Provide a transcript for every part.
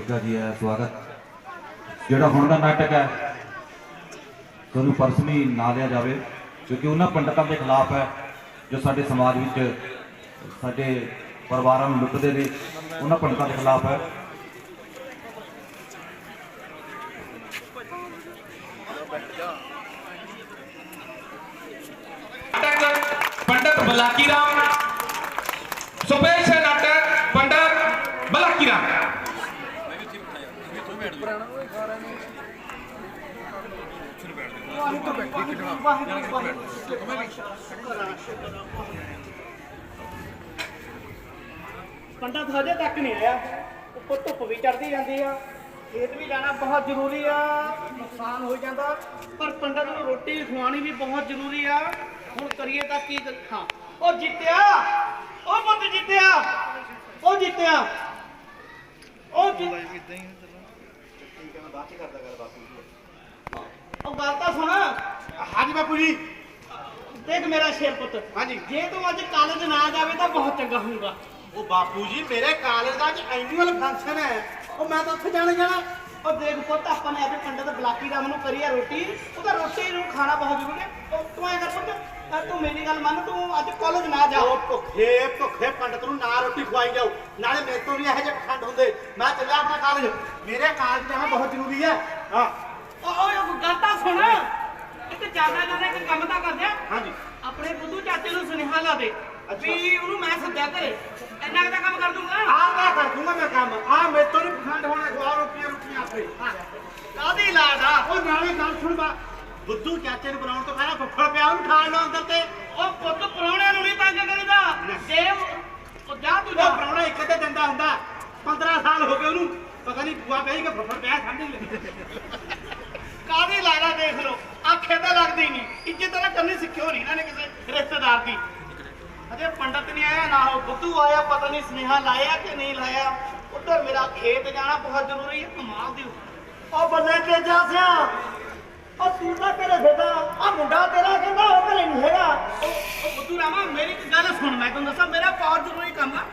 ਗੁੱਜਾ ਜੀ ਆਇਆ ਸਵਾਗਤ। ਜਿਹੜਾ ਹੁਣ ਦਾ ਨਾਟਕ ਹੈ, ਤੁਹਾਨੂੰ ਪਰਸਨਲੀ ਨਾ ਲਿਆ ਜਾਵੇ, ਕਿਉਂਕਿ ਉਹਨਾਂ ਪੰਡਤਾਂ ਦੇ ਖਿਲਾਫ ਹੈ, ਜੋ ਸਾਡੇ ਸਮਾਜ ਵਿੱਚ ਸਾਡੇ ਪਰਿਵਾਰਾਂ ਨੂੰ ਲੁੱਟਦੇ ਨੇ, ਉਹਨਾਂ ਪੰਡਤਾਂ ਦੇ ਖਿਲਾਫ ਹੈ। ਪੰਡਤ ਬਲਾਕੀ ਰਾਮ, ਸੁਪੇਸ਼ ਪੰਡਤ ਹਜੇ ਤੱਕ ਨਹੀਂ ਆਇਆ। ਉੱਪਰ ਧੁੱਪ ਵੀ ਚੜਦੀ ਜਾਂਦੀ ਆ। ਖੇਤ ਵੀ ਜਾਣਾ ਬਹੁਤ ਜ਼ਰੂਰੀ ਆ। ਨੁਕਸਾਨ ਹੋ ਜਾਂਦਾ। ਪਰ ਪੰਡਤ ਨੂੰ ਰੋਟੀ ਖਵਾਉਣੀ ਵੀ ਬਹੁਤ ਜ਼ਰੂਰੀ ਆ। ਹੁਣ ਕਰੀਏ ਤਾਂ ਕੀ ਹਾਂ। ਉਹ ਜਿੱਤਿਆ। ਉਹ ਪੁੱਤ ਜਿੱਤਿਆ। ਉਹ ਜਿੱਤਿਆ। ਉਹ ਜਿੱਤ ਉਹ ਗੱਲ ਤਾਂ ਸੁਣ। ਹਾਂਜੀ ਬਾਪੂ ਜੀ। ਦੇਖ ਮੇਰਾ ਸ਼ੇਰ ਪੁੱਤ ਹਾਂਜੀ। ਜੇ ਤੂੰ ਅੱਜ ਕਾਲਜ ਨਾ ਜਾਵੇ ਤਾਂ ਬਹੁਤ ਚੰਗਾ ਹੋਊਗਾ। ਉਹ ਬਾਪੂ ਜੀ ਮੇਰੇ ਕਾਲਜ ਦਾ ਅੱਜ ਐਨੂਅਲ ਫੰਕਸ਼ਨ ਹੈ। ਉਹ ਮੈਂ ਤਾਂ ਉੱਥੇ ਜਾਣਾ ਜਾਣਾ। ਉਹ ਦੇਖ ਪੁੱਤ ਆਪਾਂ ਨੇ ਅੱਜ ਪੰਡਤ ਬਲਾਕੀ ਰਾਮ ਨੂੰ ਕਰੀ ਆ ਰੋਟੀ। ਉਹਦਾ ਰੋਟੀ ਨੂੰ ਖਾਣਾ ਬਹੁਤ ਜ਼ਰੂਰੀ ਹੈ। ਉਹ ਤੂੰ ਐ ਕਰ ਪੁੱਤ ਅਹ ਤੂੰ ਮੇਰੀ ਗੱਲ ਮੰਨ ਤੂੰ ਅੱਜ ਕਾਲਜ ਨਾ ਜਾ। ਉਹ ਭੁੱਖੇ ਭੁੱਖੇ ਪੰਡਤ ਨੂੰ ਨਾ ਰੋਟੀ ਖਵਾਈ ਜਾਓ ਨਾਲੇ ਮੇਰੇ ਤੋਂ ਵੀ ਇਹੋ ਜਿਹੇ ਪਖੰਡ ਹੁੰਦੇ। ਮੈਂ ਚੱਲਿਆ ਆਪਣਾ ਕਾਲਜ ਮੇਰੇ ਕਾਲਜ ਜਾਣਾ ਬਹੁਤ ਜ਼ਰੂਰੀ ਹੈ। ਹਾਂ। ਓਏ ਉਹ ਗੱਲ ਤਾਂ ਸੁਣ। ਇੱਕ ਜ਼ਿਆਦਾ ਜ਼ਿਆਦਾ ਇੱਕ ਕੰਮ ਤਾਂ ਕਰ ਦਿਆ ਹਾਂਜੀ। ਆਪਣੇ ਬੁੱਧੂ ਚਾਚੇ ਨੂੰ ਸੁਨੇਹਾ ਲਾ ਦੇ ਵੀ ਉਹਨੂੰ ਮੈਂ ਸੱਦਿਆ ਘਰੇ। ਇੰਨਾ ਕੁ ਤਾਂ ਕੰਮ ਕਰ ਦੂੰਗਾ। ਆਹ ਮੈਂ ਕਰ ਦੂੰਗਾ ਮੈਂ ਕੰਮ। ਆ ਮੇਰੇ ਤੋਂ ਨਹੀਂ ਪਖੰਡ ਹੋਣਾ ਖਵਾ ਰੋਟੀਆਂ ਰੋਟੀਆਂ ਆਪੇ। ਹਾਂ। ਕਾਦੀ ਲਾਦਾ ਉਹ ਨਾਲੇ ਗੱਲ ਸੁਣ ਬਾ। ਬੁੱਧੂ ਚਾਚੇ ਨੂੰ ਬਣਾਉਣ ਤੋਂ ਪਹਿਲਾਂ ਫੁੱਫੜ ਪਿਆ ਉਹਨੂੰ ਖਾਣ ਨੂੰ ਅੰਦਰ ਤੇ ਉਹ ਪੁੱਤ ਪਰੌਣਿਆਂ ਨੂੰ ਨਹੀਂ ਤੰਗ ਕਰੀਦਾ। ਜੇ ਉਹ- ਜਾ ਤੂੰ ਜਾ। ਉਹ ਪ੍ਰਾਹੁਣਾ ਇੱਕ ਤੇ ਦਿੰਦਾ ਹੁੰਦਾ। 15 ਸਾਲ ਹੋ ਗਏ ਉਹਨੂੰ। ਪਤਾ ਨਹੀਂ ਬੁਆ ਪਈ ਕਿ ਫੁੱਫੜ ਪਿਆ ਸਮਝ ਨਹੀਂ ਲੱਗੀ ਕਾਦੀ ਲਾਦਾ ਦੇਖ ਲਓ ਤਾਂ ਲੱਗਦੀ ਨਹੀਂ। ਇੱਜ਼ਤ ਤਾਂ ਕਰਨੀ ਸਿੱਖਿਓ ਨਹੀਂ ਇਹਨਾਂ ਨੇ ਕਿਸੇ ਰਿਸ਼ਤੇਦਾਰ ਦੀ। ਅਜੇ ਪੰਡਤ ਨਹੀਂ ਆਇਆ ਨਾ ਉਹ ਬੁੱਧੂ ਆਇਆ ਪਤਾ ਨਹੀਂ ਸੁਨੇਹਾ ਲਾਇਆ ਕਿ ਨਹੀਂ ਲਾਇਆ। ਉੱਧਰ ਮੇਰਾ ਖੇਤ ਜਾਣਾ ਬਹੁਤ ਜ਼ਰੂਰੀ ਹੈ ਕਮਾਲ ਦੀ ਉਹ ਬੱਲੇ ਤੇ ਜਾ ਸਿਆ। ਉਹ ਤੂੰ ਤਾਂ ਤੇਰੇ ਫਿਰਦਾ ਆ ਮੁੰਡਾ ਤੇਰਾ ਕਹਿੰਦਾ ਉਹ ਘਰੇ ਨਹੀਂ ਹੈਗਾ। ਉਹ ਬੁੱਧੂ ਰਾਮਾ ਮੇਰੀ ਇੱਕ ਗੱਲ ਸੁਣ ਮੈਂ ਤੁਹਾਨੂੰ ਦੱਸਾਂ ਮੇਰਾ ਬਹੁਤ ਜ਼ਰੂਰੀ ਕੰਮ ਆ।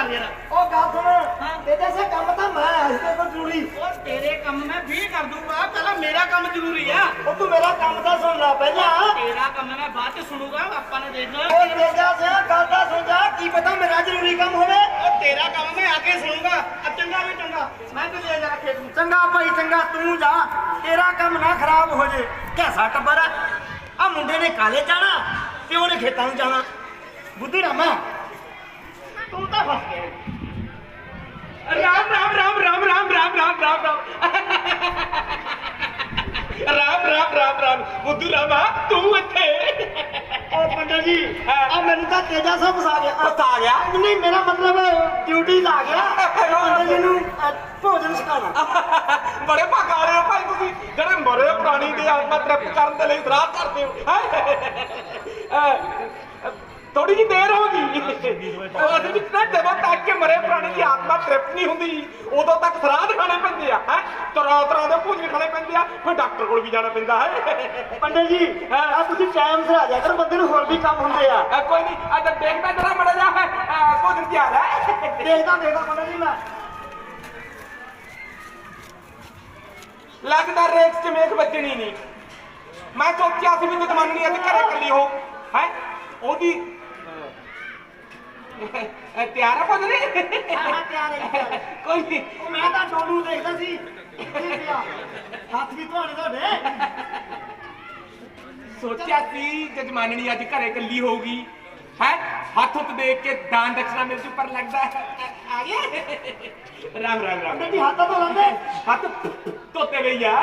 ਕਰ ਯਾਰ। ਉਹ ਗੱਲ ਸੁਣ। ਤੇ ਜੈਸੇ ਕੰਮ ਤਾਂ ਮੈਂ ਇਸ ਤੇ ਕੋਈ ਜ਼ਰੂਰੀ। ਉਹ ਤੇਰੇ ਕੰਮ ਮੈਂ ਵੀ ਕਰ ਦੂੰਗਾ। ਪਹਿਲਾਂ ਮੇਰਾ ਕੰਮ ਜ਼ਰੂਰੀ ਆ। ਉਹ ਤੂੰ ਮੇਰਾ ਕੰਮ ਤਾਂ ਸੁਣ ਲੈ ਪਹਿਲਾਂ। ਤੇਰਾ ਕੰਮ ਮੈਂ ਬਾਅਦ ਚ ਸੁਣੂਗਾ। ਆਪਾਂ ਨੇ ਦੇਖਣਾ ਉਹ ਤੇ ਜਾ ਸਿਆ ਗੱਲ ਤਾਂ ਸੁਣ ਜਾ। ਕੀ ਪਤਾ ਮੇਰਾ ਜ਼ਰੂਰੀ ਕੰਮ ਹੋਵੇ। ਉਹ ਤੇਰਾ ਕੰਮ ਮੈਂ ਆ ਕੇ ਸੁਣੂਗਾ। ਆ ਚੰਗਾ ਵੀ ਚੰਗਾ। ਮੈਂ ਤੇ ਲੈ ਜਾ ਖੇਤ ਨੂੰ। ਚੰਗਾ ਭਾਈ ਚੰਗਾ। ਤੂੰ ਜਾ। ਤੇਰਾ ਕੰਮ ਨਾ ਖਰਾਬ ਹੋ ਜੇ। ਕੈਸਾ ਟੱਬਰ ਆ। ਆ ਮੁੰਡੇ ਨੇ ਕਾਲੇ ਜਾਣਾ ਤੇ ਉਹਨੇ ਖੇਤਾਂ ਨੂੰ ਜਾਣਾ। ਬੁੱਧੂ ਰਾਮਾ ਤੂੰ ਤਾਂ ਫਸ ਗਿਆ। ਰਾਮ ਰਾਮ ਰਾਮ ਰਾਮ ਰਾਮ ਰਾਮ ਰਾਮ ਰਾਮ ਰਾਮ। ਰਾਮ ਰਾਮ ਰਾਮ ਰਾਮ। ਬੁੱਧੂ ਰਾਮਾ ਤੂੰ ਇੱਥੇ। ਉਹ ਪੰਡਤ ਜੀ ਆ ਮੈਨੂੰ ਤਾਂ ਤੇਜਾ ਸਾਹਿਬ ਫਸਾ ਗਿਆ। ਫਸਾ ਗਿਆ। ਨਹੀਂ ਮੇਰਾ ਮਤਲਬ ਡਿਊਟੀ ਲਾ ਗਿਆ। ਪੰਡਤ ਜੀ ਨੂੰ ਭੋਜਨ ਸਿਖਾਣਾ ਬੜੇ ਭਾਗਾ ਰਹੇ ਹੋ ਭਾਈ ਤੁਸੀਂ। ਜਿਹੜੇ ਮਰੇ ਪ੍ਰਾਣੀ ਦੇ ਆਤਮਾ ਤ੍ਰਿਪਤ ਕਰਨ ਦੇ ਲਈ ਸਰਾਹ ਕਰਦੇ ਹੋ? ਹੈ? ਥੋੜੀ ਜਿਹੀ ਦੇਰ ਹੋ ਗਈ। ਉਹ ਅਸਲ ਵਿੱਚ ਨਾ ਜਦੋਂ ਤੱਕ ਕਿ ਮਰੇ ਪ੍ਰਾਣੀ ਦੀ ਆਤਮਾ ਤ੍ਰਿਪਤ ਨਹੀਂ ਹੁੰਦੀ। ਉਦੋਂ ਤੱਕ ਸਰਾਧ ਖਾਣੇ ਪੈਂਦੇ ਆ ਹੈ? ਤਰ੍ਹਾਂ ਤਰ੍ਹਾਂ ਦੇ ਭੋਜਨ ਖਾਣੇ ਪੈਂਦੇ ਆ ਫਿਰ ਡਾਕਟਰ ਕੋਲ ਵੀ ਜਾਣਾ ਪੈਂਦਾ ਹੈ? ਪੰਡਤ ਜੀ ਆ ਤੁਸੀਂ ਟਾਈਮ ਸਿਰ ਆ ਜਾ ਕਰ ਬੰਦੇ ਨੂੰ ਹੋਰ ਵੀ ਕੰਮ ਹੁੰਦੇ ਆ। ਅ, ਕੋਈ ਨਹੀਂ ਅੱਜ ਦੇਖਦਾ ਜਰਾ ਮੜਾ ਜਾ ਅ, ਭੋਜਨ ਤਿਆਰ ਹੈ। ਦੇਖਦਾ ਦੇਖਦਾ ਪੰਡਤ ਜੀ ਮੈਂ। ਲੱਗਦਾ ਰੇਤ ਚ ਮੇਖ ਵੱਜਣੀ ਨਹੀਂ। ਮੈਂ ਸੋਚਿਆ ਸੀ ਵੀ ਜਤਮਾਨੀ ਅੱਜ ਘਰੇ ਇਕੱਲੀ ਹੋ ਹੈ? ਉਹਦੀ ਆ ਭੋਜਨ ਹਾਂ ਹਾਂ ਤਿਆਰ ਹੈ ਜੀ, ਤਿਆਰ ਹੈ। ਕੋਈ ਨਹੀਂ ਉਹ ਮੈਂ ਤਾਂ ਡੋਲੂ ਦੇਖਦਾ ਸੀ। ਪਿਆ। ਹੱਥ ਵੀ ਧੋਣੇ ਤੁਹਾਡੇ। ਸੋਚਿਆ ਸੀ ਜਜਮਾਨਣੀ ਅੱਜ ਘਰੇ ਇਕੱਲੀ ਹੋਊਗੀ। ਹੈ? ਹੱਥ ਉੱਤ ਦੇਖ ਕੇ ਦਾਨ ਦਕਸ਼ਨਾ ਮੇਰੇ ਤੋਂ ਪਰ ਲੱਗਦਾ। ਹੈ। ਆ ਗਿਆ ਰਾਮ ਰਾਮ ਰਾਮ। ਜੀ ਹੱਥ ਧੋ ਲੈਂਦੇ ਹੱਥ ਧੋਤੇ ਗਈ ਆ।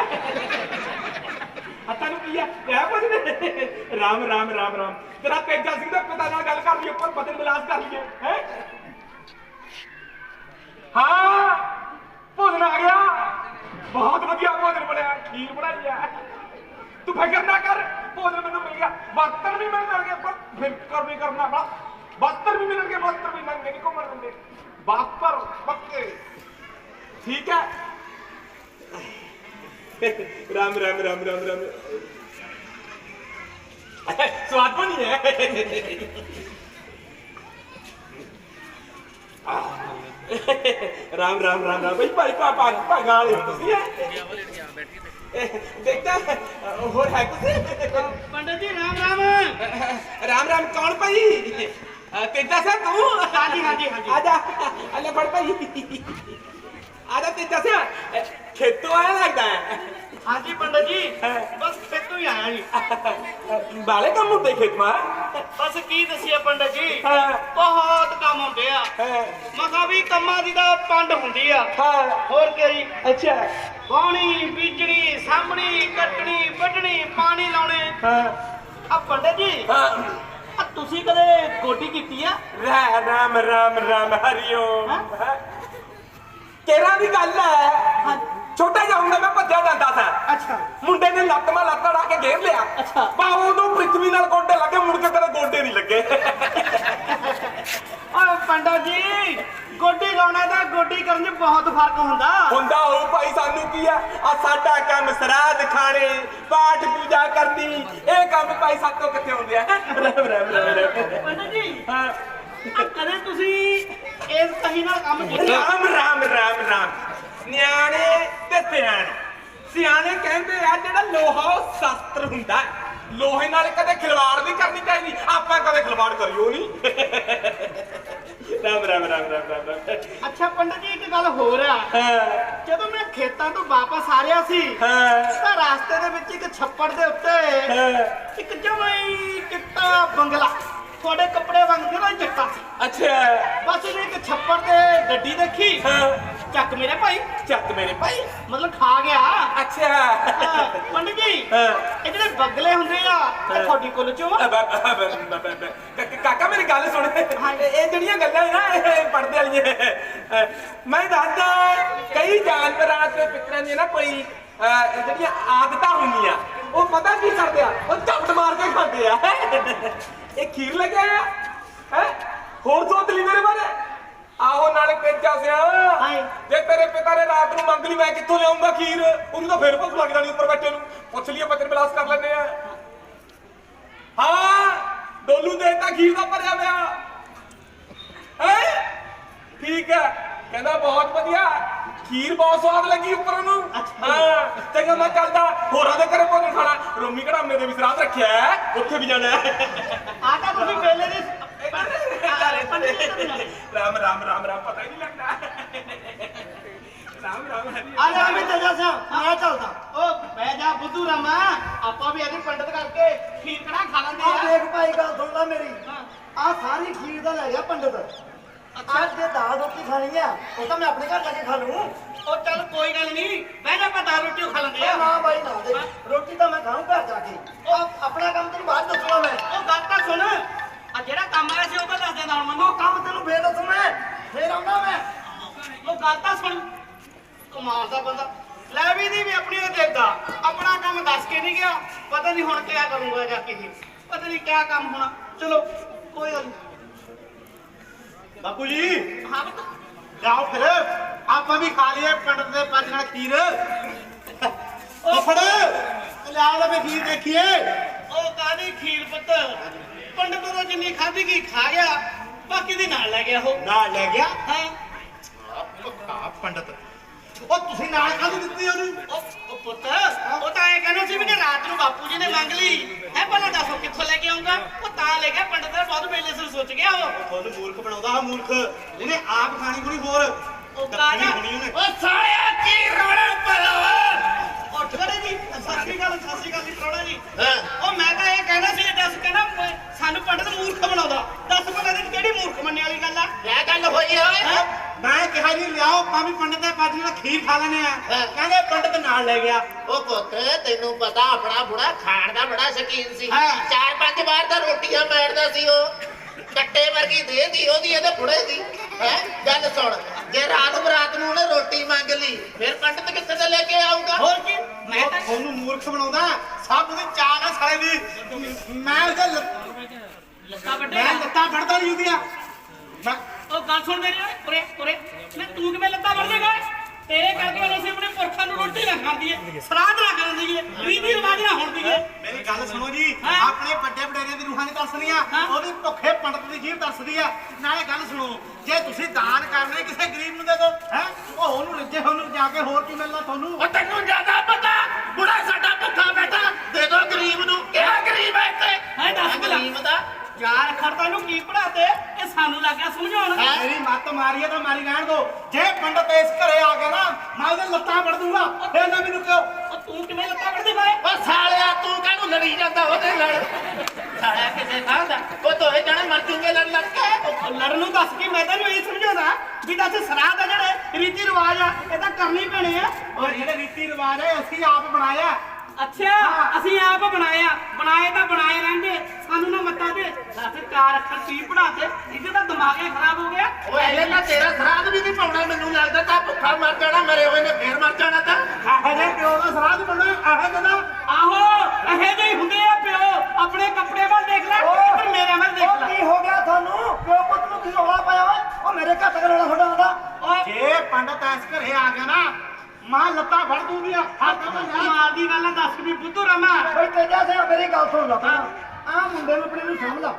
ਹੱਥਾਂ ਨੂੰ ਕੀ ਆ? ਇਹ ਕੁਝ ਰਾਮ ਰਾਮ ਰਾਮ ਰਾਮ। ਤੇਰਾ ਤੇਜਾ ਸਿੰਘ ਦਾ ਪਿਤਾ ਨਾਲ ਗੱਲ ਕਰ ਲਈ ਉੱਪਰ ਬਦਨ ਵਿਲਾਸ ਕਰ ਲਈਏ, ਹੈ? ਹਾਂ, ਭੋਜਨ ਆ ਗਿਆ। ਬਹੁਤ ਵਧੀਆ ਭੋਜਨ ਬਣਿਆ, ਖੀਰ ਬਣਾਈ ਆ। ਤੂੰ ਫਿਕਰ ਨਾ ਕਰ, ਭੋਜਨ ਮੈਨੂੰ ਮਿਲ ਗਿਆ। ਬਰਤਨ ਵੀ ਮਿਲ ਜਾਣਗੇ ਪਰ ਫਿਕਰ ਵੀ ਕਰਨਾ ਬਸ ਬਸਤਰ ਵੀ ਮਿਲਣਗੇ ਬਸਤਰ ਵੀ ਨੰਗੇ ਨਹੀਂ ਘੁੰਮਣ ਦਿੰਦੇ। ਬਸਤਰ ਪੱਕੇ। ਠੀਕ ਹੈ? राम राम राम राम राम स्वाद बनी है ਰਾਮ ਰਾਮ ਰਾਮ ਰਾਮ ਬਈ ਭਾਈ ਪਾਪਾ ਭਾਗਾ ਵਾਲੇ ਹੋ ਤੁਸੀਂ ਹੈ ਦੇਖਦਾ ਹੋਰ ਹੈ ਤੁਸੀਂ ਪੰਡਤ ਜੀ ਰਾਮ ਰਾਮ ਰਾਮ ਰਾਮ ਕੌਣ ਭਾਈ ਤੇਜਾ ਸਾ ਤੂੰ ਹਾਂਜੀ, ਹਾਂਜੀ, ਹਾਂਜੀ। ਆ ਜਾ ਆ ਲੈ ਫੜ ਭਾਈ ਆ ਜਾ ਤੇਜਾ ਸਾ ਖੇਤੋਂ ਆਇਆ ਲੱਗਦਾ ਹੈ? ਹਾਂਜੀ ਪੰਡਤ ਜੀ। ਬਸ ਖੇਤੋਂ ਹੀ ਆਇਆ ਜੀ। ਬਾਲੇ ਕੰਮ ਹੁੰਦੇ ਖੇਤ ਮਾ ਬਸ ਕੀ ਦੱਸੀਏ ਪੰਡਤ ਜੀ? ਬਹੁਤ ਕੰਮ ਹੁੰਦੇ ਆ। ਮਖਾ ਵੀ ਕੰਮਾਂ ਦੀ ਤਾਂ ਪੰਡ ਹੁੰਦੀ ਆ। ਹੋਰ ਕੀ ਜੀ ਅੱਛਾ। ਵਾਹਣੀ ਬੀਜਣੀ ਸਾਂਭਣੀ ਕੱਟਣੀ ਵੱਢਣੀ ਪਾਣੀ ਲਾਉਣੇ। ਆ ਪੰਡਤ ਜੀ ਆ ਤੁਸੀਂ ਕਦੇ ਗੋਡੀ ਕੀਤੀ ਆ? ਰਾਮ ਰਾਮ ਰਾਮ ਹਰਿਓਮ ਤੇਰਾ ਵੀ ਗੱਲ ਹੈ? ਛੋਟਾ ਜਿਹਾ ਹੁੰਦਾ ਮੈਂ ਭੱਜਿਆ ਜਾਂਦਾ ਸੀ। ਅੱਛਾ। ਮੁੰਡੇ ਨੇ ਲੱਤ ਮਾ ਲੱਤ ਅੜਾ ਕੇ ਘੇਰ ਲਿਆ। ਅੱਛਾ। ਬਾ ਉਦੋਂ ਪ੍ਰਿਥਵੀ ਨਾਲ ਗੋਡੇ ਲੱਗੇ ਮੁੜ ਕੇ ਤੇਰੇ ਗੋਡੇ ਨਹੀਂ ਲੱਗੇ। ਓਏ ਪੰਡਤ ਜੀ ਗੋਡੀ ਲਾਉਣਾ ਦਾ ਗੋਡੀ ਕਰਨ 'ਚ ਬਹੁਤ ਫ਼ਰਕ ਹੁੰਦਾ। ਹੁੰਦਾ ਉਹ ਭਾਈ ਸਾਨੂੰ ਕੀ ਆ? ਆ ਸਾਡਾ ਕੰਮ ਸਰਾਧ ਖਾਣੇ ਪਾਠ ਪੂਜਾ ਕਰਨੀ। ਇਹ ਕੰਮ ਭਾਈ ਸਾਤੋਂ ਕਿੱਥੇ ਹੁੰਦੇ ਆ? ਰਾਮ ਰਾਮ ਰਾਮ ਰਾਮ। ਪੰਡਤ ਜੀ ਹਾਂ। ਆ ਕਦੇ ਤੁਸੀਂ ਇਸ ਕਹੀ ਨਾਲ ਕੰਮ ਕੀਤਾ? ਰਾਮ ਰਾਮ ਰਾਮ ਰਾਮ। ਨਿਆਣੇ ਤੇ ਸਿਆਣੇ। ਸਿਆਣੇ ਕਹਿੰਦੇ ਆ ਜਿਹੜਾ ਲੋਹਾ ਉਹ ਸ਼ਸਤਰ ਹੁੰਦਾ ਹੈ। ਲੋਹੇ ਨਾਲ ਕਦੇ ਖਿਲਵਾੜ ਨਹੀਂ ਕਰਨੀ ਚਾਹੀਦੀ। ਆਪਾਂ ਕਦੇ ਖਿਲਵਾੜ ਕਰਿਓ ਨਹੀਂ। ਰਾਮ ਰਾਮ ਰਾਮ ਰਾਮ ਰਾਮ ਅੱਛਾ ਪੰਡਤ ਜੀ ਇੱਕ ਗੱਲ ਹੋਰ ਆ। ਹਾਂ। ਜਦੋਂ ਮੈਂ ਖੇਤਾਂ ਤੋਂ ਵਾਪਸ ਆ ਰਿਹਾ ਸੀ ਹਾਂ। ਤਾਂ ਰਾਸਤੇ ਦੇ ਵਿੱਚ ਇੱਕ ਛੱਪੜ ਦੇ ਉੱਤੇ ਹਾਂ। ਇੱਕ ਜਮਾਈ ਚਿੱਟਾ ਬੰਗਲਾ ਤੁਹਾਡੇ ਕੱਪੜੇ ਵਾਂਗ ਨਾ ਚਿੱਟਾ ਸੀ। ਅੱਛਾ। ਬਸ ਉਹਨੇ ਇੱਕ ਛੱਪੜ ਤੇ ਗੱਡੀ ਦੇਖੀ। ਹਾਂ। ਚੱਕ ਮੇਰੇ ਭਾਈ ਚੱਕ ਮੇਰੇ ਭਾਈ। ਮਤਲਬ ਖਾ ਗਿਆ। ਅੱਛਾ। ਹਾਂ, ਪੰਡਿਤ ਜੀ ਹਾਂ। ਇਹ ਜਿਹੜੇ ਬਗਲੇ ਹੁੰਦੇ ਆ ਇਹ ਤੁਹਾਡੀ ਕੁੱਲ ਚੋਂ ਆ। ਕਾਕਾ ਮੇਰੀ ਗੱਲ ਸੁਣ। ਇਹ ਜਿਹੜੀਆਂ ਗੱਲਾਂ ਹੈ ਨਾ ਇਹ ਪੜਦੇ ਵਾਲੀਆਂ। ਮੈਂ ਦੱਸਦਾ ਕਈ ਜਾਨਵਰਾਂ ਤੇ ਪਿੱਤਰਾਂ ਦੀਆਂ ਨਾ ਕੋਈ ਜਿਹੜੀਆਂ ਆਦਤਾਂ ਹੁੰਦੀਆਂ ਉਹ ਪਤਾ ਕੀ ਕਰਦੇ ਆ? ਉਹ ਝਪਟ ਮਾਰ ਕੇ ਖਾਂਦੇ ਆ। ਇਹ ਖੀਰ ਲੱਗਿਆ ਹੈ? ਹੋਰ ਸੋਚ ਲਈ ਮੇਰੇ ਬਾਰੇ ਆਹੋ ਨਾਲੇ ਤੇਜਾ ਸਿਆ। ਹਾਏ। ਜੇ ਤੇਰੇ ਪਿਤਾ ਨੇ ਰਾਤ ਨੂੰ ਮੰਗ ਲਈ ਮੈਂ ਕਿੱਥੋਂ ਲਿਆਉਂਗਾ ਖੀਰ? ਉਹਨੂੰ ਤਾਂ ਫੇਰ ਭੁੱਖ ਲੱਗ ਜਾਣੀ ਉੱਪਰ ਬੈਠੇ ਨੂੰ। ਪੁੱਛ ਲਈਏ ਬਚਨ ਬਿਲਾਸ ਕਰ ਲੈਂਦੇ ਆ। ਹਾਂ ਡੋਲੂ ਦੇਤਾ ਖੀਰ ਦਾ ਭਰਿਆ ਪਿਆ। ਹੈ? ਠੀਕ ਹੈ। ਕਹਿੰਦਾ ਬਹੁਤ ਵਧੀਆ। ਖੀਰ ਬਹੁਤ ਸਵਾਦ ਲੱਗੀ ਉੱਪਰ ਨੂੰ ਹਾਂ ਚੰਗਾ ਮੈਂ ਚੱਲਦਾ। ਹੋਰਾਂ ਦੇ ਘਰੇ ਭੋਜਨ ਖਾਣਾ। ਰੋਮੀ ਕੜਾਮੇ ਦੇ ਵੀ ਸਰਾਧ ਰੱਖਿਆ ਹੈ, ਉੱਥੇ ਵੀ ਜਾਣਾ ਹੈ। ਆ ਤਾਂ ਤੁਸੀਂ ਵੇਲੇ ਦੇ? ਰਾਮ ਰਾਮ ਰਾਮ ਰਾਮ ਪਤਾ ਹੀ ਨਹੀਂ ਲੱਗਦਾ। ਰਾਮ ਰਾਮ ਹਰੀ ਆ ਜਾ ਮੈਂ ਤੇਜਾ ਸਿਆ ਮੈਂ ਚੱਲਦਾ। ਓ ਬਹਿ ਜਾ ਬੁੱਧੂ ਰਾਮਾ ਆਪਾਂ ਵੀ ਇਹਦੀ ਪੰਡਤ ਕਰਕੇ ਖੀਰ ਕੜਾ ਖਾ ਲੈਂਦੇ ਆ ਦੇਖ ਭਾਈ ਗੱਲ ਸੁਣ ਲੈ ਮੇਰੀ। ਆ ਸਾਰੀ ਖੀਰ ਦਾ ਲੈ ਗਿਆ ਪੰਡਤ। ਅੱਜ ਜੇ ਦਾਲ ਰੋਟੀ ਖਾਣੀ ਆ ਉਹ ਤਾਂ ਮੈਂ ਆਪਣੇ ਘਰ ਜਾ ਕੇ ਖਾ ਲੂੰ ਉਹ ਚੱਲ ਕੋਈ ਗੱਲ ਨਹੀਂ ਬਹਿ ਜਾ ਦਾਲ ਰੋਟੀ ਖਾ ਲੈਂਦੇ ਆ। ਨਾ ਬਾਈ ਨਾ ਦੇ ਰੋਟੀ ਤਾਂ ਮੈਂ ਖਾਉਂ ਘਰ ਜਾ ਕੇ। ਉਹ ਆਪਣਾ ਕੰਮ ਤੈਨੂੰ ਬਾਅਦ ਦੱਸੂਗਾ ਮੈਂ। ਉਹ ਗੱਲ ਤਾਂ ਸੁਣ। ਆ ਜਿਹੜਾ ਕੰਮ ਆਇਆ ਸੀ ਉਹ ਤਾਂ ਦੱਸ ਦੇ ਨਾਲ ਮੈਨੂੰ। ਉਹ ਕੰਮ ਤੈਨੂੰ ਫੇਰ ਦੱਸੂ ਮੈਂ ਫੇਰ ਆਉਂਦਾ ਮੈਂ। ਉਹ ਗੱਲ ਤਾਂ ਸੁਣ। ਕਮਾਲ ਦਾ ਬੰਦਾ। ਲੈ ਵੀ ਦੀ ਵੀ ਆਪਣੀ ਉਹ ਦੇਖਦਾ। ਆਪਣਾ ਕੰਮ ਦੱਸ ਕੇ ਨਹੀਂ ਗਿਆ। ਪਤਾ ਨਹੀਂ ਹੁਣ ਕਿਆ ਕਰੂੰਗਾ ਜਾ ਕੇ। ਇਹ। ਪਤਾ ਨਹੀਂ ਕਿਆ ਕੰਮ ਹੋਣਾ। ਚਲੋ ਕੋਈ ਗੱਲ ਨਹੀਂ। ਬਾਪੂ ਜੀ। ਹਾਂ ਬਤਾ ਜਾਓ ਫਿਰ। ਆਪਾਂ ਵੀ ਖਾ ਲਈਏ ਪੰਡਤ ਦੇ ਪੰਜ ਨਾਲ ਖੀਰ। ਉਹ ਫੜ ਲਿਆ ਲੈ ਮੈਂ ਖੀਰ ਦੇਖੀਏ। ਉਹ ਕਾਦੀ ਖੀਰ ਪੁੱਤ? ਪੰਡਤ ਤੋਂ ਜਿੰਨੀ ਖਾਧੀ ਗਈ ਖਾ ਗਿਆ ਬਾਕੀ ਦੀ ਨਾਲ ਲੈ ਗਿਆ ਉਹ। ਨਾਲ ਲੈ ਗਿਆ? ਹਾਂ। ਆ ਪੰਡਤ। ਉਹ ਤੁਸੀਂ ਨਾਲ ਕਾਹਦੀ ਦਿੱਤੀ ਉਹਨੂੰ? ਉਹ ਉਹ ਪੁੱਤ ਉਹ ਤਾਂ ਇਹ ਕਹਿੰਦਾ ਸੀ ਵੀ ਜੇ ਰਾਤ ਨੂੰ ਬਾਪੂ ਜੀ ਨੇ ਮੰਗ ਲਈ। ਹੈ ਪਹਿਲਾਂ ਦੱਸੋ ਕਿੱਥੋਂ ਲੈ ਕੇ ਆਉਂਗਾ ਉਹ ਤਾਂ ਲੈ ਗਿਆ ਪੰਡਤ ਦਾ ਬਹੁਤ ਵੇਲੇ ਸਿਰ ਸੋਚ ਗਿਆ ਉਹ। ਤੁਹਾਨੂੰ ਮੂਰਖ ਬਣਾਉਂਦਾ ਆ ਮੂਰਖ। ਉਹਨੇ ਆਪ ਖਾਣੀ ਕੋਈ ਹੋਰ। ਉਹ ਕਾਹਦਾ ਉਹ ਸਾਲਿਆ ਕੀ ਰੋਣਾ ਪਾਇਆ ਉੱਠ ਖੜੇ ਜੀ। ਸਤਿ ਸ਼੍ਰੀ ਅਕਾਲ ਸਤਿ ਸ਼੍ਰੀ ਅਕਾਲ ਜੀ ਪ੍ਰੋਣਾ ਜੀ। ਉਹ ਮੈਂ ਤਾਂ ਕਹਿਣਾ ਸੀ ਦੱਸ ਕਹਿੰਦਾ ਮ- ਸਾਨੂੰ ਪੰਡਤ ਮੂਰਖ ਬਣਾਉਂਦਾ। ਦੱਸ ਪਤਾ ਨਹੀਂ ਕਿਹੜੀ ਮੂਰਖ ਮੰਨਣ ਵਾਲੀ ਗੱਲ ਆ? ਕਿਆ ਗੱਲ ਹੋਈ ਓਏ। ਮੈਂ ਕਿਹਾ ਜੀ ਲਿਆਓ ਆਪਾਂ ਵੀ ਪੰਡਤ ਦੇ ਪੰਜ ਨਾਲ ਖੀਰ ਖਾ ਲੈਨੇ ਆ। ਕਹਿੰਦੇ ਪੰਡਤ ਨਾਲ ਲੈ ਗਿਆ। ਉਹ ਪੁੱਤ ਤੈਨੂੰ ਪਤਾ ਆਪਣਾ ਬੁੜਾ ਖਾਣ ਦਾ ਬੜਾ ਸ਼ਕੀਨ ਸੀ। ਚਾਰ ਪੰਜ ਵਾਰ ਤਾਂ ਰੋਟੀਆਂ ਮੈੜਦਾ ਸੀ ਉਹ। ਕੱਟੇ ਵਰਗੀ ਦੇਹ ਦੀ ਉਹਦੀ ਇਹਦੇ ਬੁੜੇ ਦੀ। ਹੈ? ਗੱਲ ਸੁਣ। ਜੇ ਰਾਤ ਬਰਾਤ ਨੂੰ ਉਹਨੇ ਰੋਟੀ ਮੰਗ ਲਈ ਫਿਰ ਪੰਡਤ ਕਿੱਥੇ ਤੇ ਲੈ ਕੇ ਆਊਗਾ? ਹੋਰ ਕੀ? ਮੈਂ ਤਾਂ ਤੁਹਾਨੂੰ ਮੂਰਖ ਬਣਾਉਂਦਾ। ਸਭ ਦੀ ਚਾਹ ਆ ਸਾਰੇ ਦੀ। ਮੈਂ ਉਹਦੇ ਲੱਤ- ਵੱਡੇ ਮੈਂ ਲੱਤਾਂ ਫੜਦਾ ਨਹੀਂ ਉਹਦੀਆਂ ਮੈਂ ਉਹ ਗੱਲ ਸੁਣ ਮੇਰੀ ਓਏ ਉਰੇ ਉਰੇ। ਮੈਂ ਤੂੰ ਕਿਵੇਂ ਲੱਤਾਂ ਵੜ ਦੇਗਾ ਤੇਰੇ ਕਰਕੇ ਵਾਲੇ ਸੀ ਆਪਣੇ ਪੁਰਖਾਂ ਨੂੰ ਰੋਟੀ ਨਾ ਖਾਂਦੀ ਏ ਸਰਾਧ ਨਾ ਕਰਨ ਦੀਏ ਰੀਤੀ ਰਿਵਾਜ ਨਾ ਹੋਣ ਦੀਏ ਮੇਰੀ ਗੱਲ ਸੁਣੋ ਜੀ। ਆਪਣੇ ਵੱਡੇ ਵਡੇਰਿਆਂ ਦੀ ਰੂਹਾਂ ਨਹੀਂ ਤਰਸਦੀਆਂ ਹਾਂ। ਉਹਦੀ ਭੁੱਖੇ ਪੰਡਤ ਦੀ ਜੀਭ ਤਰਸਦੀ ਆ ਨਾਲੇ ਗੱਲ ਸੁਣੋ ਜੇ ਤੁਸੀਂ ਦਾਨ ਕਰਨੇ ਕਿਸੇ ਗਰੀਬ ਦੋ ਹੈ ਉਹ ਉਹਨੂੰ ਲੱਜੇ ਉਹਨੂੰ ਜਾ ਕੇ ਹੋਰ ਕੀ ਮਿਲਣਾ ਤੁਹਾਨੂੰ ਉਹ ਤੈਨੂੰ ਜ਼ਿਆਦਾ ਪਤਾ ਬੁੜਾ ਸਾਡਾ ਭੁੱਖਾ ਬੈਠਾ ਦੇ ਦੋ ਗਰੀਬ ਨੂੰ ਕਿਹੜਾ ਗਰੀਬ ਹੈ ਇੱਥੇ ਹੈਂ, ਦੱਸ। ਗਰੀਬ ਦਾ ਯਾਰ ਖੜਦਾ ਇਹਨੂੰ ਕੀ ਪੜਾਤੇ ਇਹ ਸਾਨੂੰ ਲੱਗਿਆ ਸਮਝਾਉਣ? ਮੇਰੀ ਮੱਤ ਮਾਰੀ ਹੈ ਤਾਂ ਮਾਰੀ ਰਹਿਣ ਦੋ ਜੇ ਪੰਡਤ ਇਸ ਘਰੇ ਆ ਗਿਆ ਨਾ ਮੈਂ ਉਹਦੇ ਲੱਤਾਂ ਵੜ ਦੂੰਗਾ। ਫੇਰ ਨਾ ਮੈਨੂੰ ਕਿਉਂ? ਤੂੰ ਕਿਵੇਂ ਲੱਤਾਂ ਵੜਦੀ ਮੈਂ ਉਹ ਸਾਲਿਆ ਤੂੰ ਕਾਹਨੂੰ ਲੜੀ ਜਾਂਦਾ ਉਹਦੇ ਨਾਲ? ਸਾਲਿਆ ਕਿਸੇ ਥਾਂ ਦਾ। ਉਹ ਦੋਏ ਜਣੇ ਮਰ ਜੂਗੇ ਲੜ ਲੜ ਕੇ। ਲੜਨ ਨੂੰ ਦੱਸ ਕੇ ਮੈਂ ਤੈਨੂੰ ਇਹ ਸਮਝਾਉਂਦਾ ਵੀ ਦੱਸ ਸਰਾਧ ਆ ਜਿਹੜੇ ਰੀਤੀ ਰਿਵਾਜ ਆ ਇਹ ਤਾਂ ਕਰਨੀ ਪੈਣੇ ਆ। ਔਰ ਜਿਹੜੇ ਰੀਤੀ ਰਿਵਾਜ ਆ ਅਸੀਂ ਆਪ ਬਣਾਇਆ ਅੱਛਾ ਅਸੀਂ ਆਪ ਬਣਾਇਆ ਬਣਾਏ ਤਾਂ ਬਣਾਏ ਰਹਿੰਦੇ ਦੇ ਚਾਰ ਅੱਖਰ ਕੀ ਪੜਾਤੇ ਇਹਦੇ ਤਾਂ ਦਿਮਾਗ ਹੀ ਖਰਾਬ ਹੋ ਗਿਆ। ਓਏ ਇਹ ਤਾਂ ਤੇਰਾ ਸਰਾਧ ਵੀ ਨਹੀਂ ਪਾਉਣਾ ਮੈਨੂੰ ਲੱਗਦਾ ਤਾਂ ਭੁੱਖਾ ਮਰ ਜਾਣਾ ਮਰੇ ਹੋਏ ਨੇ ਫੇਰ ਮਰ ਜਾਣਾ ਤਾਂ। ਆਹੇ ਜੇ ਪਿਓ ਦਾ ਸਰਾਧ ਬਣਨਾ ਆਹੇ ਜਨਾ ਆਹੋ ਇਹੋ ਜਿਹੇ ਹੁੰਦੇ ਆ ਪਿਓ ਆਪਣੇ ਕੱਪੜੇ ਵੱਲ ਦੇਖ ਲੈ ਪਰ ਮੇਰੇ ਵੱਲ ਦੇਖ ਲੈ। ਕੀ ਹੋ ਗਿਆ ਤੁਹਾਨੂੰ? ਪਿਓ ਪੁੱਤ ਨੂੰ ਕੀ ਰੌਲਾ ਪਾਇਆ ਓਏ? ਉਹ ਮੇਰੇ ਘਰ ਤੱਕ ਰੌਲਾ ਤੁਹਾਡਾ ਆਉਂਦਾ ਜੇ ਪੰਡਤ ਇਸ ਘਰੇ ਆ ਗਿਆ ਨਾ ਮਾਂ ਲੱਤਾਂ ਫੜ ਦੂੰਗੀ ਹੱਥ ਕਮਾਲ ਦੀ ਗੱਲ ਦੱਸ ਵੀ ਬੁੱਧੂ ਰਮਾ। ਬਈ ਤੇਜਾ ਸਿੰਘ ਮੇਰੀ ਗੱਲ ਸੁਣ ਲਾ। ਆ ਮੁੰਡੇ ਨੂੰ ਆਪਣੇ ਨੂੰ ਸਮਝ ਲਾ।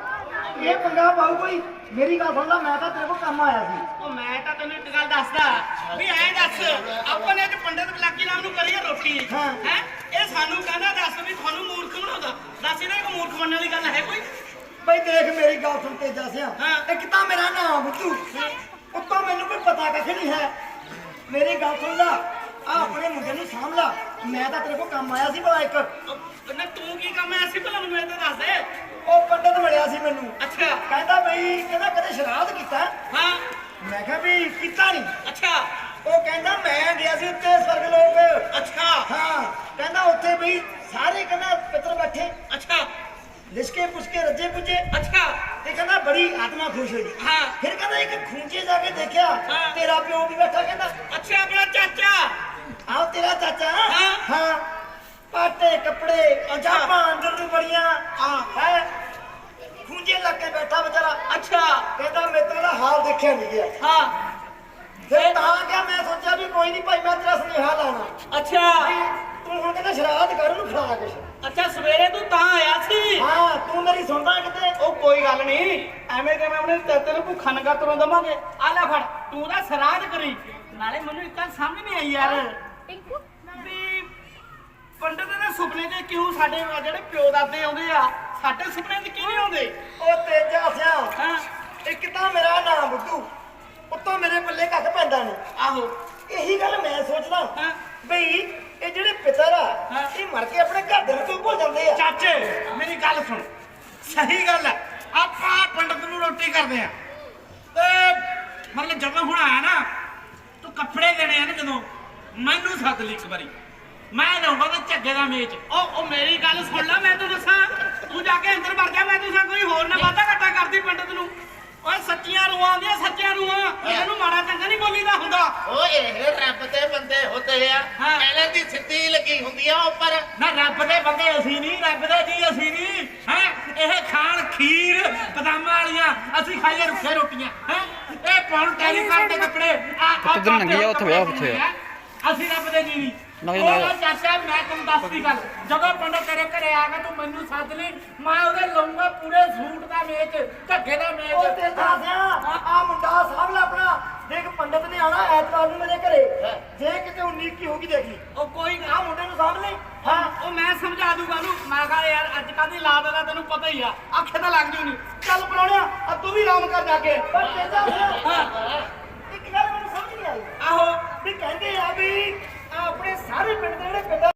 ਇਹ ਪੰਗਾ ਪਾਉ ਕੋਈ? ਮੇਰੀ ਗੱਲ ਸੁਣ ਲਾ ਮੈਂ ਤਾਂ ਤੇਰੇ ਕੋਲ ਕੰਮ ਆਇਆ ਸੀ। ਉਹ ਮੈਂ ਤਾਂ ਤੈਨੂੰ ਇੱਕ ਗੱਲ ਦੱਸਦਾ। ਵੀ ਐਂ ਦੱਸ ਆਪਾਂ ਨੇ ਅੱਜ ਪੰਡਤ ਬਲਾਕੀ ਨਾਮ ਨੂੰ ਕਰੀਏ ਰੋਟੀ। ਹਾਂ। ਹੈ? ਇਹ ਸਾਨੂੰ ਕਹਿੰਦਾ ਦੱਸ ਵੀ ਤੁਹਾਨੂੰ ਮੂਰਖ ਬਣਾਉਂਦਾ ਦੱਸ ਇਹਦਾ ਕੋਈ ਮੂਰਖ ਬਣਨ ਵਾਲੀ ਗੱਲ ਹੈ ਕੋਈ? ਬਈ ਦੇਖ ਮੇਰੀ ਗੱਲ ਸੁਣ ਤੇਜਾ ਸਿੰਘ ਹਾਂ। ਇੱਕ ਤਾਂ ਮੇਰਾ ਨਾਮ ਬੁੱਧੂ। ਉੱਤੋਂ ਮੈਨੂੰ ਕੋਈ ਪਤਾ ਕੱਖ ਨਹੀਂ ਹੈ। ਮੇਰੀ ਗੱਲ ਸੁਣ ਲਾ ਆ ਆਪਣੇ ਮੁੰਡੇ ਨੂੰ ਸਾਂਭ ਲਾ। ਮੈਂ ਤਾਂ ਤੇਰੇ ਕੋਲ ਕੰਮ ਆਇਆ ਸੀ ਬੜਾ ਇੱਕ। ਉਹ- ਨਾ ਤੂੰ ਕੀ ਕੰਮ ਐ ਸੀ ਭਲਾ? ਮੈਨੂੰ ਇਹ ਤਾਂ ਦੱਸ ਦੇ। ਉਹ ਪੰਡਤ ਮਿਲਿਆ ਸੀ ਮੈਨੂੰ। ਅੱਛਾ। ਕਹਿੰਦਾ ਬਈ ਕਹਿੰਦਾ ਕਦੇ ਸ਼ਰਾਧ ਕੀਤਾ? ਹਾਂ। ਮੈਂ ਕਿਹਾ ਵੀ ਕੀਤਾ ਨਹੀਂ ਅੱਛਾ। ਉਹ ਕਹਿੰਦਾ ਮੈਂ ਗਿਆ ਸੀ ਉੱਤੇ ਸਵਰਗ ਲੋਕ। ਅੱਛਾ। ਹਾਂ। ਕਹਿੰਦਾ ਉੱਥੇ ਬਈ ਸਾਰੇ ਕਹਿੰਦਾ ਪਿੱਤਰ ਬੈਠੇ। ਅੱਛਾ। ਲਿਸ਼ਕੇ ਪੁਸ਼ਕੇ ਰੱਜੇ ਪੁੱਜੇ। ਅੱਛਾ। ਤੇ ਕਹਿੰਦਾ ਬੜੀ ਆਤਮਾ ਖੁਸ਼ ਹੋਈ। ਹਾਂ। ਫਿਰ ਕਹਿੰਦਾ ਇੱਕ ਖੂੰਜੇ ਜਾ ਕੇ ਦੇਖਿਆ। ਤੇਰਾ ਪਿਓ ਵੀ ਬੈਠਾ ਕਹਿੰਦਾ। ਅੱਛਾ ਆਪਣਾ ਚਾਚਾ। ਆਹ ਤੇਰਾ ਚਾਚਾ। ਹਾਂ। ਹਾਂ। ਪਾਟੇ ਕੱਪੜੇ ਪੰਜਾਬਾਂ ਅੰਦਰ ਨੂੰ ਬੜੀਆਂ। ਹਾਂ। ਹੈ? ਖੂੰਜੇ ਲੱਗ ਕੇ ਬੈਠਾ ਵਿਚਾਰਾ। ਅੱਛਾ। ਕਹਿੰਦਾ ਮੇਰੇ ਦਾ ਹਾਲ ਦੇਖਿਆ ਨਹੀਂ ਗਿਆ। ਹਾਂ। ਫਿਰ ਤਾਂ ਕਿਹਾ ਮੈਂ ਸੋਚਿਆ ਵੀ ਕੋਈ ਨਹੀਂ ਭਾਈ ਮੈਂ ਤੇਰਾ ਸੁਨੇਹਾ ਲਾਉਣਾ। ਅੱਛਾ। ਤੂੰ ਹੁਣ ਕਹਿੰਦਾ ਸ਼ਰਾਧ ਕਰ ਉਹਨੂੰ ਖਿਲਾ ਕੁਛ। ਅੱਛਾ ਸਵੇਰੇ ਤੂੰ ਤਾਂ ਆਇਆ ਸੀ? ਹਾਂ ਤੂੰ ਮੇਰੀ ਸੁਣਦਾ ਕਿਤੇ? ਉਹ ਕੋਈ ਗੱਲ ਨਹੀਂ ਐਵੇਂ ਕਿਵੇਂ ਆਪਣੇ ਤੇਤੇ ਨੂੰ ਭੁੱਖਾ ਨੰਗਾ ਤੁਰਨ ਦਵਾਂਗੇ? ਆ ਲੈ ਫੜ ਤੂੰ ਦਾ ਸਰਾਧ ਕਰੀ। ਨਾਲੇ ਮੈਨੂੰ ਇੱਕ ਗੱਲ ਸਮਝ ਨਹੀਂ ਆਈ ਯਾਰ। ਵੀ ਪੰਡਤ ਦੇ ਸੁਪਨੇ 'ਚ ਕਿਉਂ ਸਾਡੇ ਜਿਹੜੇ ਪਿਓ ਦਾਦੇ ਆਉਂਦੇ ਆ ਸਾਡੇ ਸੁਪਨੇ 'ਚ ਕਿਉਂ ਨਹੀਂ ਆਉਂਦੇ? ਉਹ ਤੇਜਾ ਸਿਆ। ਹਾਂ। ਇੱਕ ਤਾਂ ਮੇਰਾ ਨਾਮ ਬੁੱਧੂ ਉੱਤੋਂ ਮੇਰੇ ਪੱਲੇ ਕੱਖ ਪੈਂਦਾ ਨਹੀਂ। ਆਹੋ। ਇਹੀ ਗੱਲ ਮੈਂ ਸੋਚਦਾ। ਬਈ ਇਹ ਜਿਹੜੇ ਪਿਤਰ ਆ। ਇਹ ਮਰ ਕੇ ਆਪਣੇ ਘਰ ਦੇ ਨੂੰ ਭੁੱਲ ਜਾਂਦੇ ਆ। ਚਾਚੇ ਮੇਰੀ ਗੱਲ ਸੁਣ। ਸਹੀ ਗੱਲ ਹੈ ਆਪਾਂ ਪੰਡਤ ਨੂੰ ਰੋਟੀ ਕਰਦੇ ਆ। ਤੇ ਮਤਲਬ ਜਦੋਂ ਹੁਣ ਆਇਆ ਨਾ ਤੂੰ ਕੱਪੜੇ ਦੇਣੇ ਆ ਨਾ ਜਦੋਂ ਮੈਨੂੰ ਸੱਦ ਲਈ ਇੱਕ ਵਾਰੀ। ਮੈਂ ਲਊਂਗਾ ਤੇ ਝੱਗੇ ਦਾ ਮੇਚ। ਉਹ ਉਹ ਮੇਰੀ ਗੱਲ ਸੁਣ ਲੈ ਮੈਂ ਤੈਨੂੰ ਦੱਸਾਂ। ਤੂੰ ਜਾ ਕੇ ਅੰਦਰ ਵੜ ਜਾ ਮੈਂ ਤੁਸਾਂ ਕੋਈ ਹੋਰ ਨਾ ਵਾਧਾ ਘਾਟਾ ਕਰਦੀ ਪੰਡਤ ਨੂੰ। ਓਏ ਸੱਚੀਆਂ ਰੂਹਾਂ ਆਉਂਦੀਆਂ ਸੱਚੀਆਂ ਰੂਹਾਂ। ਇਹਨਾਂ ਨੂੰ ਮਾੜਾ ਚੰਗਾ ਨਹੀਂ ਬੋਲੀਦਾ ਹੁੰਦਾ। ਓਏ ਇਹ ਰੱਬ ਦੇ ਬੰਦੇ ਹੁੰਦੇ ਆ। ਹਾਂ। ਦੀ ਸਿੱਧੀ ਲੱਗੀ ਹੁੰਦੀ ਆ ਉੱਪਰ। ਨਾ ਰੱਬ ਦੇ ਬੰਦੇ ਅਸੀਂ ਨਹੀਂ ਰੱਬ ਦੇ ਜੀ ਅਸੀਂ ਨਹੀਂ। ਹੈ? ਇਹ ਖਾਣ ਖੀਰ ਬਦਾਮਾਂ ਵਾਲੀਆਂ ਅਸੀਂ ਖਾਈਏ ਰੁੱਖੇ ਰੋਟੀਆਂ। ਹੈ? ਇਹ ਪੌਣ ਟੈਲੀ ਕਰਦੇ ਕੱਪੜੇ। ਆ ਕਿੱਧਰ ਲੰਘੀ ਆ? ਉੱਥੇ ਵਿਆਹ ਉੱਥੇ। ਆ। ਅਸੀਂ ਰੱਬ ਦੇ ਜੀ ਨਹੀਂ। ਨਗਰ ਉਹ ਨਗਰ ਚਾਚਾ ਮੈਂ ਤੈਨੂੰ ਦੱਸਦੀ ਗੱਲ। ਜਦੋਂ ਪੰਡਤ ਤੇਰੇ ਘਰੇ ਆ ਗਿਆ ਤੂੰ ਮੈਨੂੰ ਸੱਦ ਲਈ। ਮੈਂ ਉਹਦੇ ਲਊਂਗਾ ਪੂਰੇ ਸੂਟ ਦਾ ਮੇਚ ਢੱਗੇ ਦਾ ਉਹ ਤੇ ਦੱਸਿਆ ਆ ਮੁੰਡਾ ਸਾਹਮਣੇ ਆਪਣਾ। ਦੇਖ ਪੰਡਤ ਨੇ ਆਣਾ ਐਤਵਾਰ ਨੂੰ ਮੇਰੇ ਘਰੇ। ਜੇ ਕਿਤੇ 19 ਕੀ ਹੋਗੀ ਦੇਖ ਲਈ। ਉਹ ਕੋਈ ਨਾ ਮੁੰਡੇ ਨੂੰ ਸਾਹਮਣੇ ਹਾਂ ਉਹ ਮੈਂ ਸਮਝਾ ਦੂਗਾ ਉਹਨੂੰ। ਮੈਂ ਕਹਾਂ ਯਾਰ ਅੱਜ ਕੱਲ੍ਹ ਦੀ ਲਾਦ ਦਾ ਤੈਨੂੰ ਪਤਾ ਹੀ ਆ। ਅੱਖੇ ਤਾਂ ਲੱਗਦੀ ਹੋਣੀ ਚੱਲ ਪਰੋਣਿਆ ਆ ਤੂੰ ਵੀ ਆਰਾਮ ਕਰ ਜਾ ਕੇ। ਪਰ ਤੇ ਦੱਸਿਆ ਇੱਕ ਗੱਲ ਮੈਨੂੰ ਸਮਝ ਨਹੀਂ ਆਈ। ਆਹੋ। ਵੀ ਕਹਿੰਦੇ ਆ ਵੀ ਤੇ ਸਾਰੇ ਪਿੰਡ ਦੇ ਜਿਹੜੇ ਪਿੰਡਾਂ